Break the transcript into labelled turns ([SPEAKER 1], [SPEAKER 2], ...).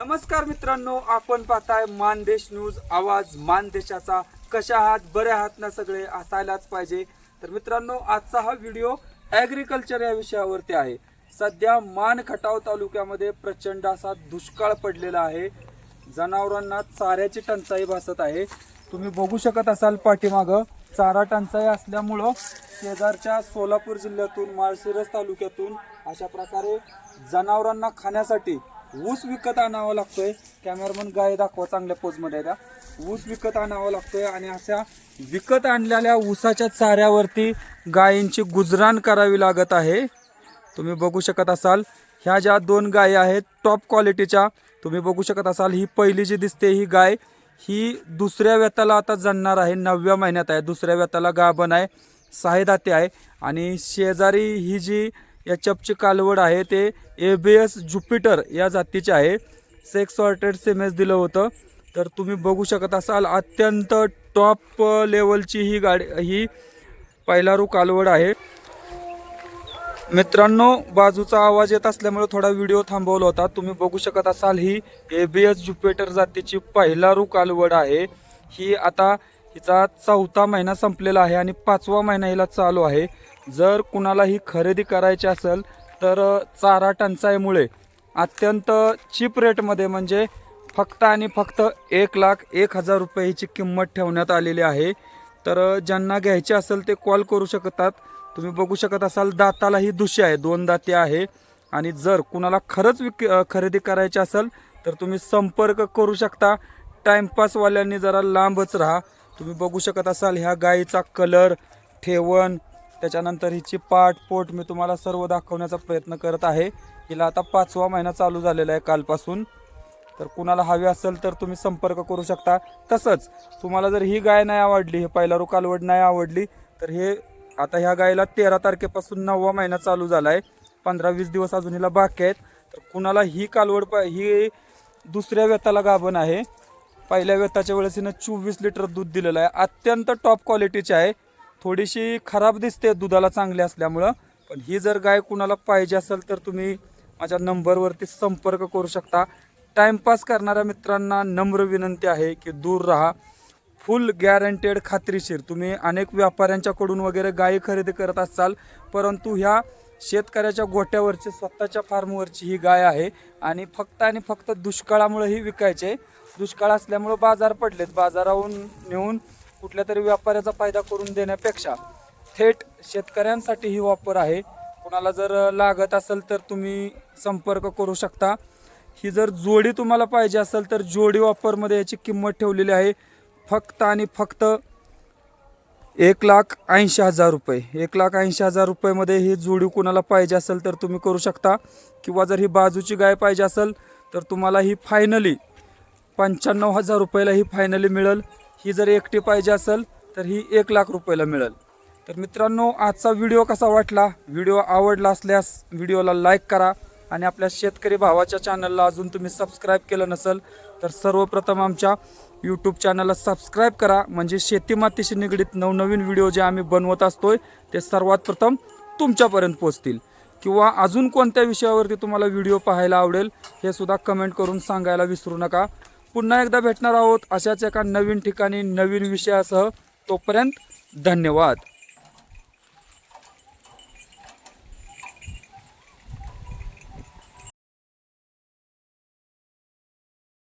[SPEAKER 1] नमस्कार मित्रांनो आपण पाहताय मानदेश न्यूज आवाज मानदेशाचा. कशा आहात? बरे आहात ना सगळे? असायलाच पाहिजे. तर मित्रांनो आजचा हा व्हिडिओ ॲग्रिकल्चर या विषयावरती आहे. सध्या मान खटाव तालुक्यामध्ये प्रचंड असा दुष्काळ पडलेला आहे. जनावरांना चाऱ्याची टंचाई भासत आहे. तुम्ही बघू शकत असाल पाठीमागं चारा टंचाई असल्यामुळं शेजारच्या सोलापूर जिल्ह्यातून माळशिरस तालुक्यातून अशा प्रकारे जनावरांना खाण्यासाठी ऊस विकत आणावा लागतोय. कॅमेरामन गाय दाखवा चांगल्या पोजमध्ये का ऊस विकत आणावा लागतोय आणि अशा विकत आणलेल्या ऊसाच्या चाऱ्यावरती गायींची गुजराण करावी लागत आहे. तुम्ही बघू शकत असाल ह्या ज्या दोन गायी आहेत टॉप क्वालिटीच्या तुम्ही बघू शकत असाल ही पहिली जी दिसते ही गाय ही दुसऱ्या व्यताला आता जणणार आहे नवव्या महिन्यात आहे दुसऱ्या व्यताला गाभण आहे साहेदाते आहे आणि शेजारी ही जी एचपची कालवड आहे ते ए बी एस ज्युपिटर या जातीचे आहे. सेक्स सॉर्टेड सेमेस दिलं होतं. तर तुम्ही बघू शकत असाल अत्यंत टॉप लेवलची ही गाडी ही पहिलारू कालवड आहे. मित्रांनो बाजूचा आवाज येत असल्यामुळे थोडा व्हिडिओ थांबवला होता. तुम्ही बघू शकत असाल ही एबीएस ज्युपिटर जातीची पहिलारू कालवड आहे. ही आता हिचा चौथा महिना संपलेला आहे आणि पाचवा महिना हिला चालू आहे. जर कुणाला ही खरेदी करायची असेल तर चारा टंचाईमुळे अत्यंत चीप रेटमध्ये म्हणजे फक्त आणि फक्त एक लाख एक हजार रुपये हिची किंमत ठेवण्यात आलेली आहे. तर ज्यांना घ्यायचे असेल ते कॉल करू शकतात. तुम्ही बघू शकत असाल दाताला ही दुशी आहे दोन दाते आहे. आणि जर कुणाला खरंच विक खरेदी करायची असेल तर तुम्ही संपर्क करू शकता. टाईमपासवाल्यांनी जरा लांबच राहा. तुम्ही बघू शकत असाल ह्या गायीचा कलर ठेवण त्याच्यानंतर हिची पाठ पोट मी तुम्हाला सर्व दाखवण्याचा प्रयत्न करत आहे. हिला आता पाचवा महिना चालू झालेला आहे कालपासून. तर कुणाला हवी असेल तर तुम्ही संपर्क करू शकता. तसंच तुम्हाला जर ही गाय नाही आवडली हे पहिलारू कालवड नाही आवडली तर हे आता ह्या गायीला तेरा तारखेपासून नववा महिना चालू झाला आहे. पंधरा वीस दिवस अजून हिला बाकी आहेत. तर कुणाला ही कालवड पा ही दुसऱ्या व्यताला गाभण आहे. पहिल्या व्यताच्या वेळेस हिनं चोवीस लिटर दूध दिलेलं आहे. अत्यंत टॉप क्वालिटीची आहे. थोडीशी खराब दिसते दुधाला चांगली असल्यामुळं. पण ही जर गाय कुणाला पाहिजे असेल तर तुम्ही माझ्या नंबरवरती संपर्क करू शकता. टाइमपास करणाऱ्या मित्रांना नम्र विनंती आहे की दूर राहा. फुल गॅरंटेड खात्रीशीर. तुम्ही अनेक व्यापाऱ्यांच्याकडून वगैरे गायी खरेदी करत असाल परंतु ह्या शेतकऱ्याच्या गोट्यावरची स्वतःच्या फार्मवरची ही गाय आहे. आणि फक्त आणि फक्त दुष्काळामुळे ही विकायचे. दुष्काळ असल्यामुळं बाजार पडलेत. बाजाराहून नेऊन कुठल्या तरी व्यापाऱ्याचा फायदा करून देण्यापेक्षा थेट शेतकऱ्यांसाठी ही वापर आहे. कुणाला जर लागत असेल तर तुम्ही संपर्क करू शकता. ही जर जोडी तुम्हाला पाहिजे असेल तर जोडी वापरमध्ये याची किंमत ठेवलेली आहे. फक्त आणि फक्त एक लाख ऐंशी हजार रुपये. एक लाख ऐंशी हजार रुपयेमध्ये ही जोडी कुणाला पाहिजे असेल तर तुम्ही करू शकता. किंवा जर ही बाजूची गाय पाहिजे असेल तर तुम्हाला ही फायनली पंच्याण्णव हजार रुपयाला ही फायनली मिळेल. ही जर एकटी पाहिजे असेल तर ही एक लाख रुपयाला मिळेल. तर मित्रांनो आजचा व्हिडिओ कसा वाटला? व्हिडिओ आवडला असल्यास व्हिडिओला लाईक करा. आणि आपल्या शेतकरी भावाच्या चॅनलला अजून तुम्ही सबस्क्राईब केलं नसेल तर सर्वप्रथम आमच्या यूट्यूब चॅनलला सबस्क्राईब करा. म्हणजे शेतीमातीशी निगडीत नवनवीन व्हिडिओ जे आम्ही बनवत असतोय ते सर्वात प्रथम तुमच्यापर्यंत पोचतील किंवा अजून कोणत्या विषयावरती तुम्हाला व्हिडिओ पाहायला आवडेल हे सुद्धा कमेंट करून सांगायला विसरू नका. पुन्हा एकदा भेटणार आहोत अशाच एका नवीन ठिकाणी नवीन विषयासह. तोपर्यंत धन्यवाद.